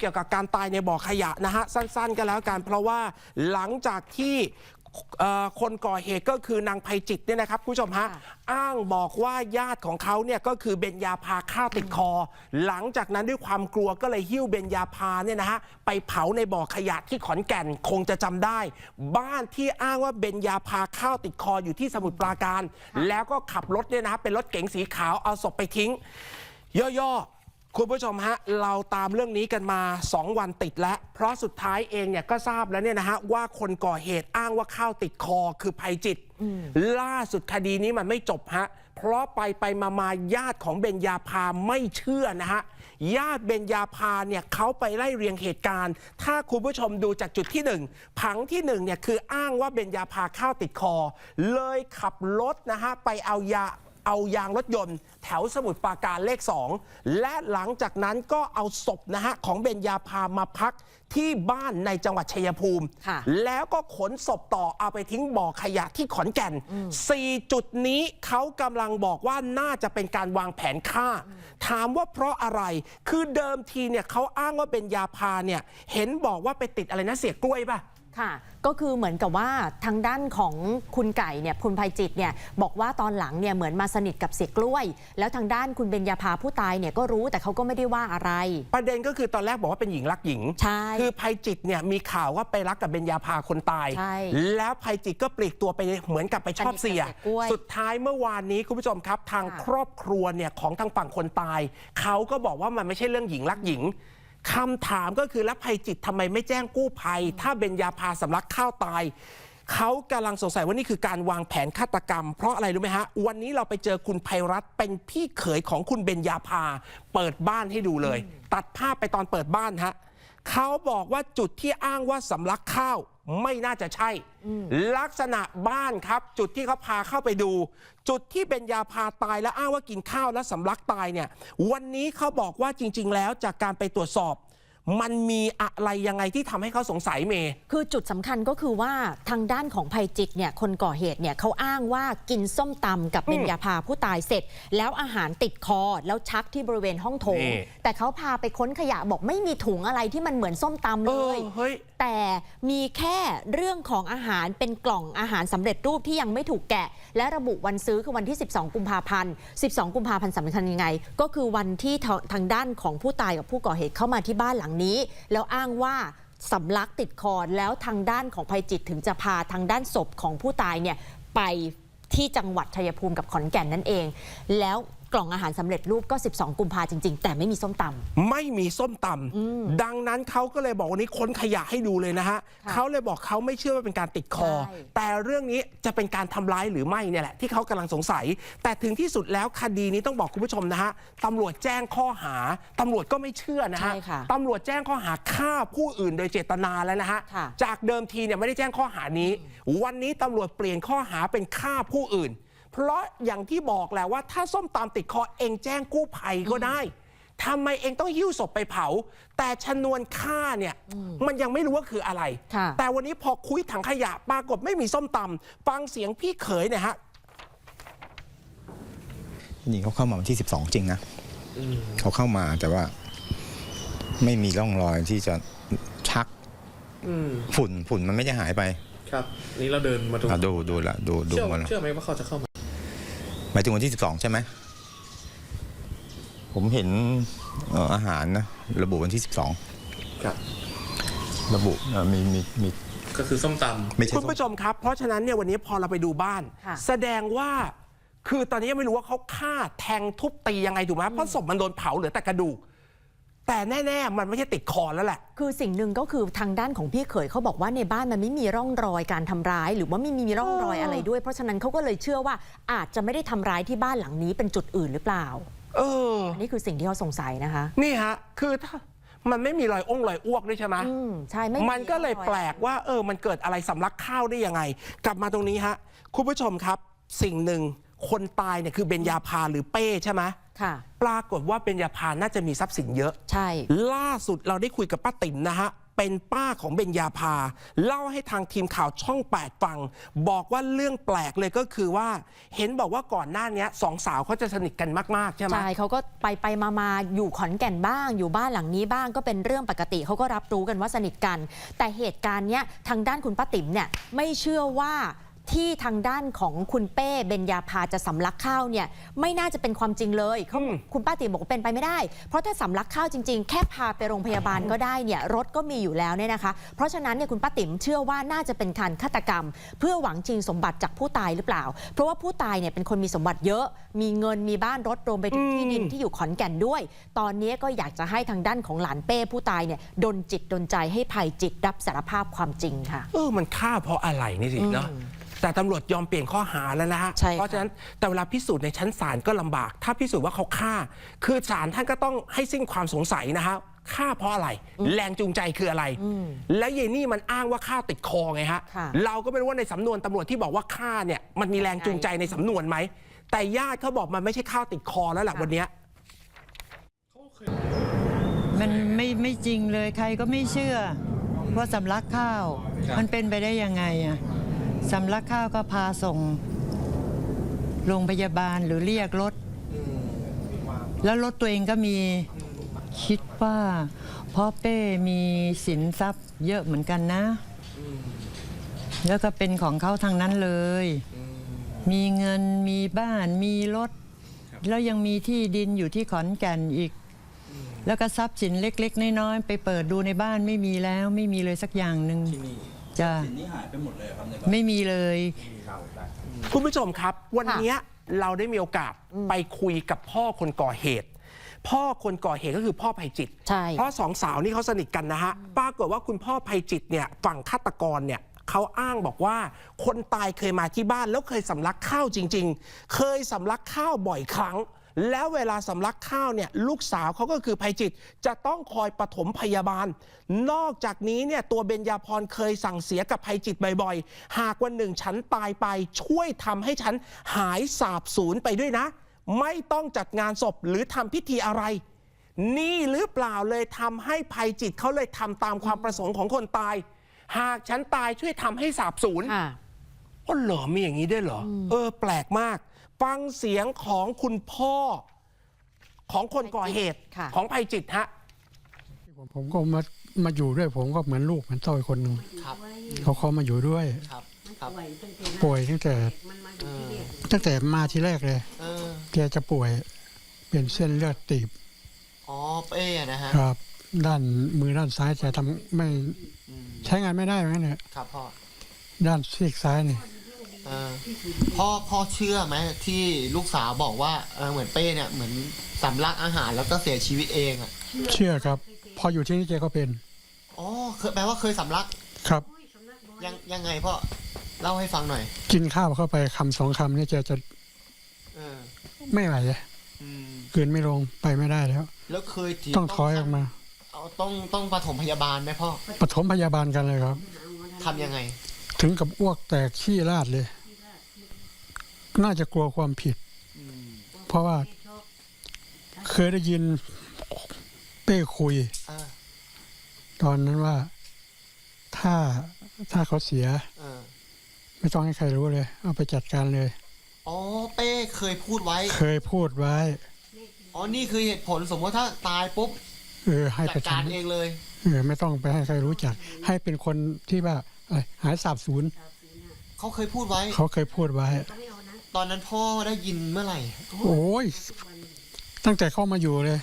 เกี่ยวกับการตายในบ่อขยะนะฮะสั้นๆกันแล้วกันเพราะว่าหลังจากที่เอ่อคนก่อเหตุก็คือนางภัยจิตเนี่ยนะครับคุณผู้ชมฮะค่ะอ้างบอกว่าญาติของเขาเนี่ยก็คือเบญญาพาข้าวติดคอ หลังจากนั้นด้วยความกลัวก็เลยหิ้วเบญญาพาเนี่ยนะฮะไปเผาในบ่อขยะที่ขอนแก่นคงจะจำได้ บ้านที่อ้างว่าเบญญาพาข้าวติดคออยู่ที่สมุทรปราการ แล้วก็ขับรถเนี่ยนะฮะเป็นรถเก๋งสีขาวเอาศพไปทิ้งย่อๆ คุณผู้ชมฮะเราตามเรื่องนี้กันมา 2 วันติดแล้ว เพราะสุดท้ายเองเนี่ยก็ทราบแล้วเนี่ยนะฮะว่าคนก่อเหตุอ้างว่าข้าวติดคอคือภัยจิต ล่าสุดคดีนี้มันไม่จบฮะเพราะไปไปมามาญาติของเบญญาพาไม่เชื่อนะฮะญาติเบญญาพาเนี่ยเขาไปไล่เรียงเหตุการณ์ ถ้าคุณผู้ชมดูจากจุดที่หนึ่งผังที่หนึ่งเนี่ยคืออ้างว่าเบญญาพาข้าวติดคอ เลยขับรถนะฮะไปเอายา เอายางรถยนต์ แถวสมุทรปราการเลข 2 และหลังจากนั้นก็เอาศพนะฮะของเบญญาพามาพักที่บ้านในจังหวัดชัยภูมิค่ะแล้วก็ขนศพต่อเอาไปทิ้งบ่อขยะที่ขอนแก่น 4 จุดนี้เขากำลังบอกว่าน่าจะเป็นการวางแผนฆ่า ถามว่าเพราะอะไร คือเดิมทีเนี่ยเขาอ้างว่าเป็นยาพาเนี่ยเห็นบอกว่าไปติดอะไรนะเสียกล้วยป่ะ ค่ะ ก็คือเหมือนกับว่าทางด้านของคุณไก่เนี่ยคุณภัยจิตเนี่ยบอกว่าตอนหลังเนี่ยเหมือนมาสนิทกับเสียกล้วย แล้วทางด้านคุณเบญญาภาผู้ตายเนี่ยก็รู้แต่เขาก็ไม่ได้ว่าอะไร ประเด็นก็คือตอนแรกบอกว่าเป็นหญิงรักหญิง ใช่ คือภัยจิตเนี่ยมีข่าวว่าไปรักกับเบญญาภาคนตาย ใช่แล้วภัยจิตก็ปลีกตัวไปเหมือนกับไปชอบเสีย สนิทกับเสียกล้วยสุดท้ายเมื่อวานนี้คุณผู้ชมครับ ทางค่ะ ครอบครัวเนี่ยของทางฝั่งคนตายเขาก็บอกว่ามันไม่ใช่เรื่องหญิงรักหญิง คำถามก็คือแล้วภัยจิตทำไมไม่แจ้งกู้ภัย ถ้าเบญญาภาสำลักข้าวตาย เขากำลังสงสัยว่านี่คือการวางแผนฆาตกรรม เพราะอะไรรู้ไหมฮะ วันนี้เราไปเจอคุณภัยรัตน์เป็นพี่เขยของคุณเบญญาภาเปิดบ้านให้ดูเลย ตัดภาพไปตอนเปิดบ้านฮะ เขาบอกว่าจุดที่อ้างว่าสำลักข้าวไม่น่าจะใช่ ลักษณะบ้านครับ จุดที่เขาพาเข้าไปดู จุดที่เบญญาพาตายแล้วอ้างว่ากินข้าวแล้วสำลักตายเนี่ย วันนี้เขาบอกว่าจริง ๆ แล้วจากการไปตรวจสอบ มันมีอะไรยังไงที่ทำให้เขาสงสัยเมย์ คือจุดสำคัญก็คือว่าทางด้านของภัยจิตเนี่ยคนก่อเหตุเนี่ยเขาอ้างว่ากินส้มตำกับเบญญาภาผู้ตายเสร็จ แล้วอาหารติดคอแล้วชักที่บริเวณห้องโถง นี่ แต่เขาพาไปค้นขยะบอกไม่มีถุงอะไรที่มันเหมือนส้มตำเอเลอยเฮ้ยแต่มีแค่เรื่องของอาหารเป็นกล่องอาหารสำเร็จรูปที่ยังไม่ถูกแกะ และระบุวันซื้อคือวันที่ 12 กุมภาพันธ์ 12 กุมภาพันธ์สำคัญยังไง ก็คือวันที่ทางทางด้านของผู้ตายกับผู้ก่อเหตุเข้ามาที่บ้านหลังนี้ แล้วอ้างว่าสำลักติดคอแล้วทางด้านของภัยจิตถึงจะพาทางด้านศพของผู้ตายเนี่ยไปที่จังหวัดชัยภูมิกับขอนแก่นนั่นเอง แล้วกล่องอาหารสำเร็จรูปก็ 12 กุมภาจริง ๆ แต่ไม่มีส้มตำไม่มีส้มตอืมำดังนั้นเขาก็เลยบอกวันนี้ค้นขยะให้ดูเลยนะฮะค่ะเขาเลยบอกเขาไม่เชื่อว่าเป็นการติดคอใช่แต่เรื่องนี้จะเป็นการทำร้ายหรือไม่เนี่ยแหละที่เขากำลังสงสัย แต่ถึงที่สุดแล้วคดีนี้ต้องบอกคุณผู้ชมนะฮะตำรวจแจ้งข้อหาตำรวจก็ไม่เชื่อนะฮะใช่ค่ะตำรวจแจ้งข้อหาฆ่าผู้อื่นโดยเจตนาแล้วนะฮะค่ะจากเดิมทีเนี่ยไม่ได้แจ้งข้อหานี้ วันนี้ตำรวจเปลี่ยนข้อหาเป็นฆ่าผู้อื่น เพราะอย่างที่บอกแหละว่าถ้าส้มตำติดคอเองแจ้งกู้ภัยก็ได้ทำไมเองต้องหิ้วศพไปเผา แต่ชนวนฆ่าเนี่ยมันยังไม่รู้ว่าคืออะไร ค่ะแต่วันนี้พอคุยถังขยะปรากฏไม่มีส้มตำฟังเสียงพี่เขยเนี่ยฮะ จริงๆเขาเข้ามาวันที่ 12 จริงนะเขาเข้ามาแต่ว่า ไม่มีร่องรอยที่จะชักอืมฝุ่นฝุ่นมันไม่ได้หายไปครับ นี่เราเดินมาดูอะดูดูละดูดูเชื่อมาแล้วเชื่อไหมว่าเขาจะเข้ามาห มายถึงวันที่ 12 ใช่ไหม ผมเห็นเอ่ออาหารนะ ระบุวันที่ ครับ 12 ระบุเอ่อมีมีมีก็คือส้มตไม่ใช่คุณผู้ชมครับ เพราะฉะนั้นเนี่ยวันนี้พอเราไปดูบ้าน ค่ะ แสดงว่า คือตอนนี้ยังไม่รู้ว่าเขาฆ่าแทงทุบตียังไงถูกไหมเพราะศพมันโดนเผาเหลือแต่กระดูก แต่แน่ ๆ มันไม่ใช่ติดคอแล้วแหละ คือสิ่งหนึ่งก็คือทางด้านของพี่เขยเขาบอกว่าในบ้านมันไม่มีร่องรอยการทำร้าย หรือว่าไม่มีร่องรอยอะไรด้วย เพราะฉะนั้นเขาก็เลยเชื่อว่าอาจจะไม่ได้ทำร้ายที่บ้านหลังนี้เป็นจุดอื่นหรือเปล่า เออ อันนี้คือสิ่งที่เขาสงสัยนะคะ นี่ฮะ คือถ้ามันไม่มีรอยองค์รอยอ้วกด้วยใช่ไหม อืมใช่ไม่มันก็เลยร่องรอแปลกว่าเออ มันเกิดอะไรสำลักข้าวได้ยังไง กลับมาตรงนี้ฮะ คุณผู้ชมครับ สิ่งหนึ่ง คนตายเนี่ยคือเบญญาพาหรือเป้ใช่ไหมค่ะ ปรากฏว่าเบญญาพาน่าจะมีทรัพย์สินเยอะ ใช่ ล่าสุดเราได้คุยกับป้าติ๋มนะฮะ เป็นป้าของเบญญาภาเล่าให้ทางทีมข่าวช่อง 8 ฟัง บอกว่าเรื่องแปลกเลยก็คือว่า เห็นบอกว่าก่อนหน้าเนี้ยสองสาวเขาจะสนิทกันมาก ๆ ใช่ไหม ใช่เขาก็ไปไปมามาอยู่ขอนแก่นบ้าง อยู่บ้านหลังนี้บ้างก็เป็นเรื่องปกติเขาก็รับรู้กันว่าสนิทกัน แต่เหตุการณ์เนี้ยทางด้านคุณป้าติ๋มเนี่ยไม่เชื่อว่า ที่ทางด้านของคุณเป้เบญญาภาจะสำลักข้าวเนี่ยไม่น่าจะเป็นความจริงเลยเขาอืมคุณป้าติ๋มบอกว่าเป็นไปไม่ได้ เพราะถ้าสำลักข้าวจริง ๆ แค่พาไปโรงพยาบาลก็ได้เนี่ยรถก็มีอยู่แล้วเนี่ยนะคะ เพราะฉะนั้นเนี่ยคุณป้าติ๋มเชื่อว่าน่าจะเป็นการฆาตกรรม เพื่อหวังชิงสมบัติจากผู้ตายหรือเปล่า เพราะว่าผู้ตายเนี่ยเป็นคนมีสมบัติเยอะ มีเงินมีบ้านรถรวมไปถึงที่ดินที่อยู่ขอนแก่นด้วย ตอนนี้ก็อยากจะให้ทางด้านของหลานเป้ผู้ตายเนี่ยดนจิตดนใจให้ภัยจิตรับสารภาพความจริงค่ะ เออมันฆ่าเพราะอะไรนี่สิเนาะ แต่ตำรวจยอมเปลี่ยนข้อหาแล้วนะฮะใช่ค่ะเพราะฉะนั้นแต่เวลาพิสูจน์ในชั้นศาลก็ลำบาก ถ้าพิสูจน์ว่าเขาฆ่า คือศาลท่านก็ต้องให้สิ้นความสงสัยนะฮะฆ่าเพราะอะไร แรงจูงใจคืออะไร แล้วเยนี่มันอ้างว่าฆ่าติดคอไงฮะค่ะ เราก็ไม่รู้ว่าในสำนวนตำรวจที่บอกว่าฆ่าเนี่ยมันมีแรงจูงใจในสำนวนไหมแต่ญาติเขาบอกมันไม่ใช่ฆ่าติดคอแล้วแหละวันเนี้ย มันไม่ไม่จริงเลยใครก็ไม่เชื่อว่าสำลักข้าว มันเป็นไปได้ยังไงอะ สำลักข้าวก็พาส่งโรงพยาบาลหรือเรียกรถ แล้วรถตัวเองก็มีคิดว่าพ่อเป้มีสินทรัพย์เยอะเหมือนกันนะ แล้วก็เป็นของเขาทางนั้นเลย มีเงินมีบ้านมีรถ แล้วยังมีที่ดินอยู่ที่ขอนแก่นอีก แล้วก็ทรัพย์สินเล็ก ๆ น้อยๆไปเปิดดูในบ้านไม่มีแล้วไม่มีเลยสักอย่างหนึ่ง จ้ะไม่มีเลย คุณผู้ชมครับ วันเนี้ยเราได้มีโอกาสไปคุยกับพ่อคนก่อเหตุ พ่อคนก่อเหตุก็คือพ่อภัยจิต ใช่ เพราะสองสาวนี่เขาสนิทกันนะฮะปรากฏว่าคุณพ่อภัยจิตเนี่ยฝั่งฆาตกรเนี่ยเขาอ้างบอกว่า คนตายเคยมาที่บ้านแล้วเคยสำลักข้าวจริง ๆ เคยสำลักข้าวบ่อยครั้ง แล้วเวลาสำลักข้าวเนี่ยลูกสาวเขาก็คือภัยจิต จะต้องคอยปฐมพยาบาล นอกจากนี้เนี่ยตัวเบญญาพรเคยสั่งเสียกับภัยจิตบ่อยๆ หากวันหนึ่งฉันตายไปช่วยทำให้ฉันหายสาบสูญไปด้วยนะ ไม่ต้องจัดงานศพหรือทำพิธีอะไร นี่หรือเปล่าเลยทำให้ภัยจิตเขาเลยทำตามความประสงค์ของคนตาย หากฉันตายช่วยทำให้สาบสูญค่ะอ๋อเหรอมีอย่างนี้ด้วยเหรอ เออ แปลกมาก ฟังเสียงของคุณพ่อของคนก่อเหตุค่ะ ของภัยจิตฮะ ผมผมก็มามาอยู่ด้วย ผมก็เหมือนลูกเหมือนเต้าอีกคนหนึ่งเขาเขามาอยู่ด้วย ครับครับป่วยตั้งแต่ตั้งแต่มาทีแรกเลย เออแกจะป่วยเป็นเส้นเลือดตีบอ๋อเป้นะฮะครับ ด้านมือด้านซ้ายจะทำไม่ใช้งานไม่ได้เหมือนกันเนี่ยครับพ่อด้านซีกซ้ายนี่ เออพ่อพ่อเชื่อไหมที่ลูกสาวบอกว่าเออเหมือนเป้เนี่ยเหมือนสำลักอาหารแล้วก็เสียชีวิตเองอะเชื่อครับ พออยู่ที่นี่แกก็เป็นอ๋อเคยแปลว่าเคยสำลักครับ ยังยังไงพ่อเล่าให้ฟังหน่อย กินข้าวเข้าไปคำสองคำนี่แกจะเออไม่ไหวอืมกลืนไม่ลงไปไม่ได้แล้ว แล้วเคยที่ต้องถอยออกมาเอาต้องต้องปฐมพยาบาลไหมพ่อปฐมพยาบาลกันเลยครับทำยังไง ถึงกับอ้วกแตกขี้ราดเลย น่าจะกลัวความผิด เพราะว่าเคยได้ยินเป้คุยเออตอนนั้นว่าถ้าถ้าเขาเสียเออไม่ต้องให้ใครรู้เลย เอาไปจัดการเลย อ๋อ เป้เคยพูดไว้ เคยพูดไว้ อ๋อ นี่คือเหตุผลสมมติถ้าตายปุ๊บเออให้จัไปดการทำเองเลยเออไม่ต้องไปให้ใครรู้จัก ให้เป็นคนที่ว่าอะไรหายสาบสูญเขาเคยพูดไว้ เขาเคยพูดไว้ ตอนนั้นพ่อได้ยินเมื่อไหร่โอ้ยตั้งแต่เข้ามาอยู่เลย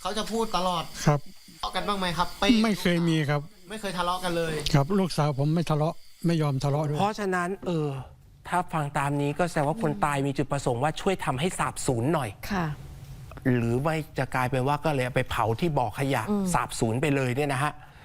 เขาจะพูดตลอดครับ ทะเลาะกันบ้างไหมครับเป้ไม่เคยมีครับ ไม่เคยทะเลาะกันเลย ครับ ลูกสาวผมไม่ทะเลาะไม่ยอมทะเลาะด้วย เพราะฉะนั้นเออ ถ้าฟังตามนี้ก็แสดงว่าคนตายมีจุดประสงค์ว่าช่วยทำให้สาบสูญหน่อย ค่ะ หรือไม่จะกลายเป็นว่าก็เลยเอาไปเผาที่บ่อขยะสาบสูญไปเลยเนี่ยนะฮะ